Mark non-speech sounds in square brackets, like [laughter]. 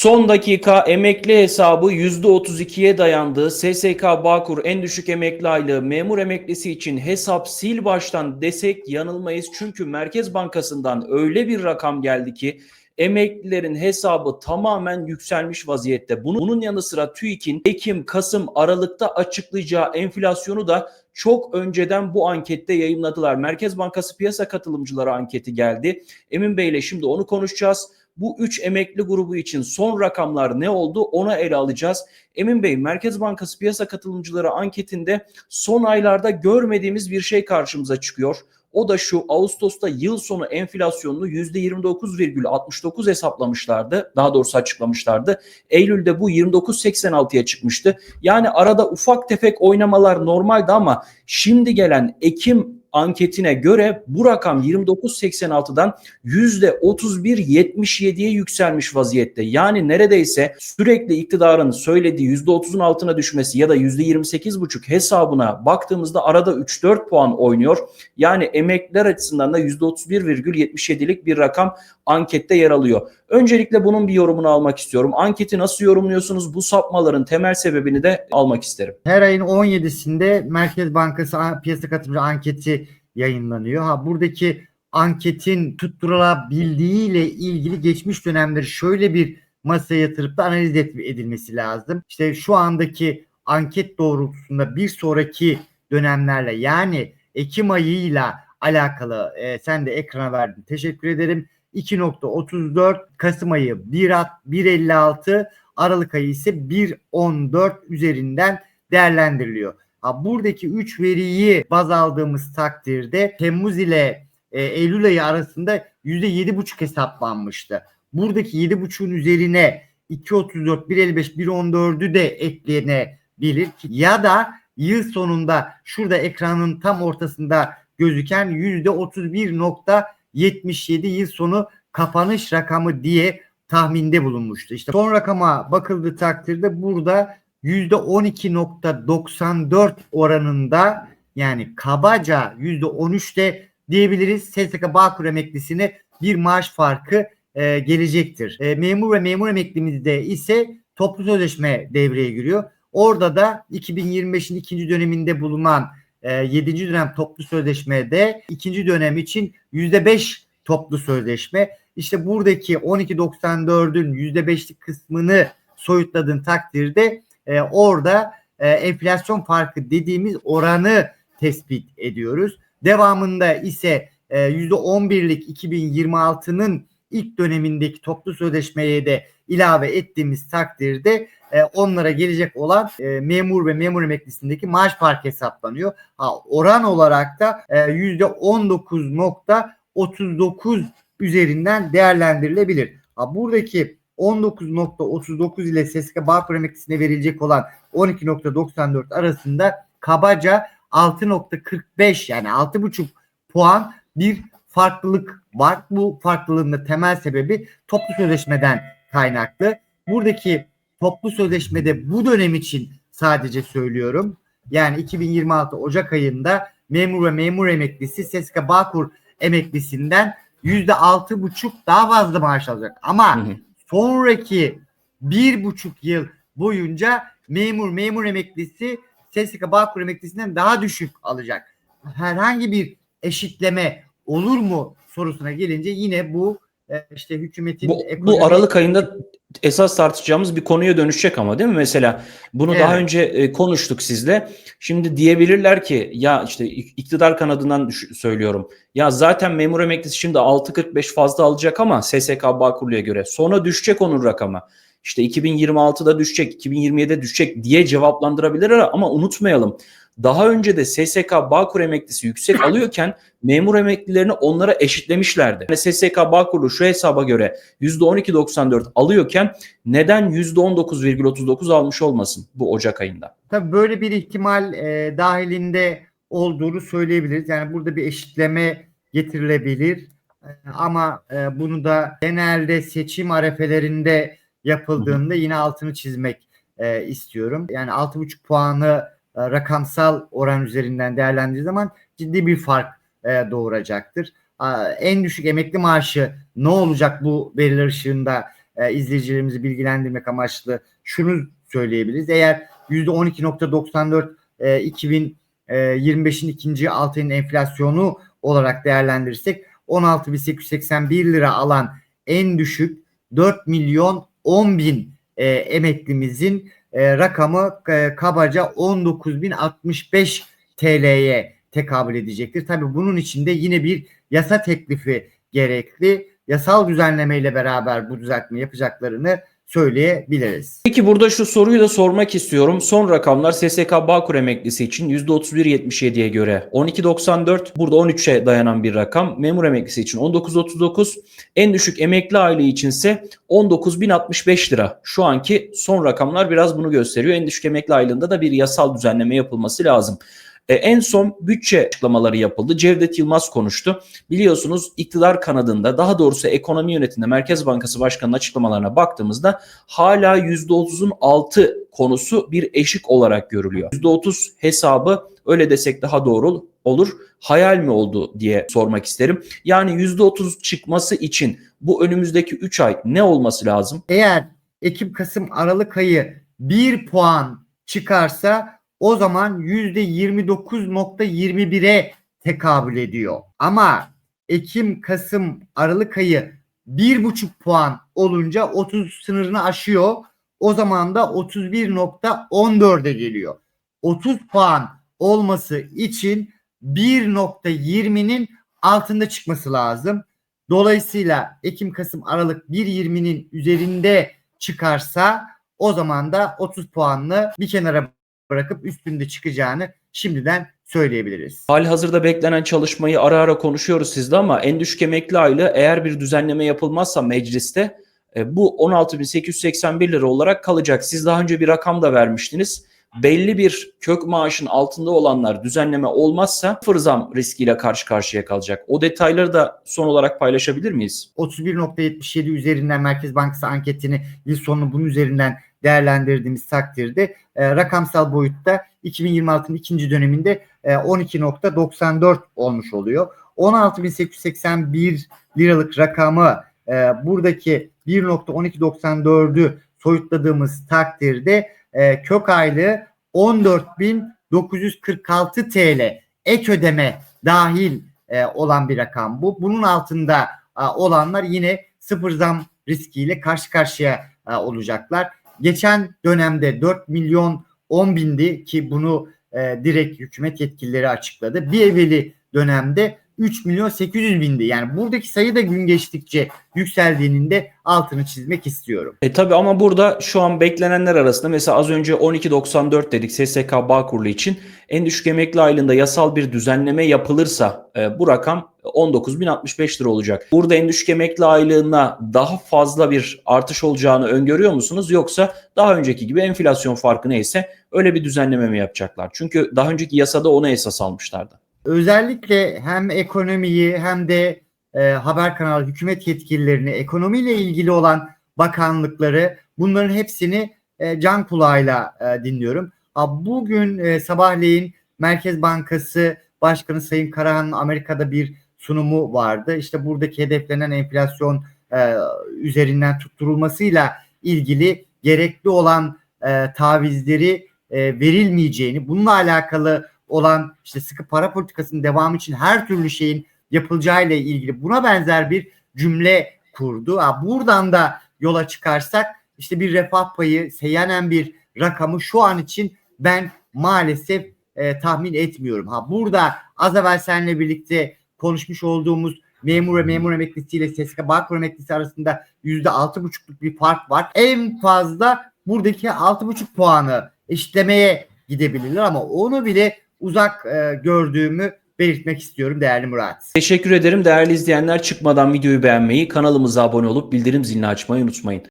Son dakika emekli hesabı %32'ye dayandı. SSK Bağkur en düşük emekli aylığı memur emeklisi için hesap sil baştan desek yanılmayız. Çünkü Merkez Bankası'ndan öyle bir rakam geldi ki emeklilerin hesabı tamamen yükselmiş vaziyette. Bunun yanı sıra TÜİK'in Ekim, Kasım, Aralık'ta açıklayacağı enflasyonu da çok önceden bu ankette yayınladılar. Merkez Bankası piyasa katılımcıları anketi geldi. Emin Bey ile şimdi onu konuşacağız. Bu 3 emekli grubu için son rakamlar ne oldu ona ele alacağız. Emin Bey Merkez Bankası piyasa katılımcıları anketinde son aylarda görmediğimiz bir şey karşımıza çıkıyor. O da şu Ağustos'ta yıl sonu enflasyonunu %29,69 hesaplamışlardı. Daha doğrusu açıklamışlardı. Eylül'de bu 29,86'ya çıkmıştı. Yani arada ufak tefek oynamalar normaldi ama şimdi gelen Ekim anketine göre bu rakam 29.86'dan %31.77'ye yükselmiş vaziyette. Yani neredeyse sürekli iktidarın söylediği %30'un altına düşmesi ya da %28.5 hesabına baktığımızda arada 3-4 puan oynuyor. Yani emekliler açısından da %31,77'lik bir rakam ankette yer alıyor. Öncelikle bunun bir yorumunu almak istiyorum. Anketi nasıl yorumluyorsunuz? Bu sapmaların temel sebebini de almak isterim. Her ayın 17'sinde Merkez Bankası piyasa katılımcı anketi yayınlanıyor. Ha buradaki anketin tutturulabildiği ile ilgili geçmiş dönemleri şöyle bir masaya yatırıp da analiz edilmesi lazım. İşte şu andaki anket doğrultusunda bir sonraki dönemlerle yani Ekim ayıyla alakalı e, sen de ekrana verdin. Teşekkür ederim. 2.34 Kasım ayı 1 at- 1.56 Aralık ayı ise 1.14 üzerinden değerlendiriliyor. Buradaki 3 veriyi baz aldığımız takdirde Temmuz ile e, Eylül ayı arasında %7,5 hesaplanmıştı. Buradaki 7,5'un üzerine 2.34, 1.55, 1.14'ü de eklenebilir ya da yıl sonunda şurada ekranın tam ortasında gözüken %31.77 yıl sonu kapanış rakamı diye tahminde bulunmuştu. İşte son rakama bakıldığı takdirde burada %12.94 oranında yani kabaca %13'te diyebiliriz SSK Bağkur emeklisine bir maaş farkı e, gelecektir. E, memur ve memur emeklimizde ise toplu sözleşme devreye giriyor. Orada da 2025'in ikinci döneminde bulunan e, 7. dönem toplu sözleşmede ikinci dönem için %5 toplu sözleşme. İşte buradaki 12.94'ün %5'lik kısmını soyutladığın takdirde e, orada e, enflasyon farkı dediğimiz oranı tespit ediyoruz. Devamında ise e, %11'lik 2026'nın ilk dönemindeki toplu sözleşmeye de ilave ettiğimiz takdirde e, onlara gelecek olan e, memur ve memur emeklisindeki maaş farkı hesaplanıyor. Ha, oran olarak da e, %19.39 üzerinden değerlendirilebilir. Ha, buradaki 19.39 ile SSK Bağkur emeklisine verilecek olan 12.94 arasında kabaca 6.45 yani 6.5 puan bir farklılık var. Bu farklılığın da temel sebebi toplu sözleşmeden kaynaklı. Buradaki toplu sözleşmede bu dönem için sadece söylüyorum. Yani 2026 Ocak ayında memur ve memur emeklisi SSK Bağkur emeklisinden %6,5 daha fazla maaş alacak. Ama Hı hı. Sonraki bir buçuk yıl boyunca memur memur emeklisi SSK Bağkur emeklisinden daha düşük alacak. Herhangi bir eşitleme olur mu sorusuna gelince yine bu işte hükümetin Bu, ekonomi- bu Aralık ayında esas tartışacağımız bir konuya dönüşecek ama değil mi? Mesela bunu daha Evet. önce e, konuştuk sizle. Şimdi diyebilirler ki ya işte ik- iktidar kanadından söylüyorum. Ya zaten memur emeklisi şimdi 6.45 fazla alacak ama SSK Bağkurlu'ya göre. Sonra düşecek onun rakamı. İşte 2026'da düşecek, 2027'de düşecek diye cevaplandırabilirler ama unutmayalım. Daha önce de SSK Bağkur emeklisi yüksek [laughs] alıyorken memur emeklilerini onlara eşitlemişlerdi. Yani SSK Bağkurlu şu hesaba göre %12.94 alıyorken neden %19,39 almış olmasın bu Ocak ayında? Tabii böyle bir ihtimal e, dahilinde olduğunu söyleyebiliriz. Yani burada bir eşitleme getirilebilir. E, ama e, bunu da genelde seçim arefelerinde yapıldığında yine altını çizmek e, istiyorum. Yani 6,5 puanı e, rakamsal oran üzerinden değerlendirdiği zaman ciddi bir fark e, doğuracaktır. En düşük emekli maaşı ne olacak bu veriler ışığında e, izleyicilerimizi bilgilendirmek amaçlı şunu söyleyebiliriz. Eğer %12.94 e, 2025'in ikinci altı ayının enflasyonu olarak değerlendirirsek 16.881 lira alan en düşük 4 milyon 10 bin e, emeklimizin e, rakamı e, kabaca 19.065 TL'ye tekabül edecektir. Tabii bunun içinde yine bir yasa teklifi gerekli. Yasal düzenlemeyle beraber bu düzeltme yapacaklarını söyleyebiliriz. Peki burada şu soruyu da sormak istiyorum. Son rakamlar SSK Bağkur emeklisi için %31.77'ye göre 12.94 burada 13'e dayanan bir rakam. Memur emeklisi için 19.39 en düşük emekli aile içinse 19.065 lira. Şu anki son rakamlar biraz bunu gösteriyor. En düşük emekli aylığında da bir yasal düzenleme yapılması lazım. E, en son bütçe açıklamaları yapıldı. Cevdet Yılmaz konuştu. Biliyorsunuz iktidar kanadında daha doğrusu ekonomi yönetiminde Merkez Bankası Başkanı'nın açıklamalarına baktığımızda hala %30'un altı konusu bir eşik olarak görülüyor. %30 hesabı öyle desek daha doğru olur. Hayal mi oldu diye sormak isterim. Yani %30 çıkması için bu önümüzdeki 3 ay ne olması lazım? Eğer Ekim, Kasım, Aralık ayı 1 puan çıkarsa o zaman %29.21'e tekabül ediyor. Ama Ekim, Kasım, Aralık ayı 1,5 puan olunca 30 sınırını aşıyor. O zaman da 31.14'e geliyor. 30 puan olması için 1.20'nin altında çıkması lazım. Dolayısıyla Ekim, Kasım, Aralık 1.20'nin üzerinde çıkarsa o zaman da 30 puanlı bir kenara bırakıp üstünde çıkacağını şimdiden söyleyebiliriz. Hali hazırda beklenen çalışmayı ara ara konuşuyoruz sizde ama en düşük emekli aylığı eğer bir düzenleme yapılmazsa mecliste e, bu 16.881 lira olarak kalacak. Siz daha önce bir rakam da vermiştiniz. Belli bir kök maaşın altında olanlar düzenleme olmazsa sıfır zam riskiyle karşı karşıya kalacak. O detayları da son olarak paylaşabilir miyiz? 31.77 üzerinden Merkez Bankası anketini yıl sonu bunun üzerinden değerlendirdiğimiz takdirde e, rakamsal boyutta 2026'nın ikinci döneminde e, 12.94 olmuş oluyor. 16.881 liralık rakamı e, buradaki 1.1294'ü soyutladığımız takdirde e, kök aylığı 14.946 TL ek ödeme dahil e, olan bir rakam bu. Bunun altında e, olanlar yine sıfır zam riskiyle karşı karşıya e, olacaklar. Geçen dönemde 4 milyon 10 bindi ki bunu e, direkt hükümet yetkilileri açıkladı. Bir evveli dönemde 3 milyon 800 bindi. Yani buradaki sayı da gün geçtikçe yükseldiğinin de altını çizmek istiyorum. E tabi ama burada şu an beklenenler arasında mesela az önce 12.94 dedik SSK Bağkurlu için en düşük emekli aylığında yasal bir düzenleme yapılırsa e, bu rakam 19.065 lira olacak. Burada en düşük emekli aylığına daha fazla bir artış olacağını öngörüyor musunuz? Yoksa daha önceki gibi enflasyon farkı neyse öyle bir düzenleme mi yapacaklar? Çünkü daha önceki yasada onu esas almışlardı. Özellikle hem ekonomiyi hem de e, haber kanalı hükümet yetkililerini ekonomiyle ilgili olan bakanlıkları bunların hepsini e, can kulağıyla e, dinliyorum. Ha, bugün e, sabahleyin Merkez Bankası Başkanı Sayın Karahan'ın Amerika'da bir sunumu vardı. İşte buradaki hedeflenen enflasyon e, üzerinden tutturulmasıyla ilgili gerekli olan e, tavizleri e, verilmeyeceğini, bununla alakalı olan işte sıkı para politikasının devamı için her türlü şeyin yapılacağıyla ilgili buna benzer bir cümle kurdu. Ha, buradan da yola çıkarsak işte bir refah payı seyyanen bir rakamı şu an için ben maalesef e, tahmin etmiyorum. Ha burada az evvel seninle birlikte konuşmuş olduğumuz memur ve memur emeklisiyle SSK Bağkur emeklisi arasında yüzde altı buçukluk bir fark var. En fazla buradaki altı buçuk puanı eşitlemeye gidebilirler ama onu bile uzak e, gördüğümü belirtmek istiyorum değerli Murat. Teşekkür ederim değerli izleyenler. Çıkmadan videoyu beğenmeyi, kanalımıza abone olup bildirim zilini açmayı unutmayın.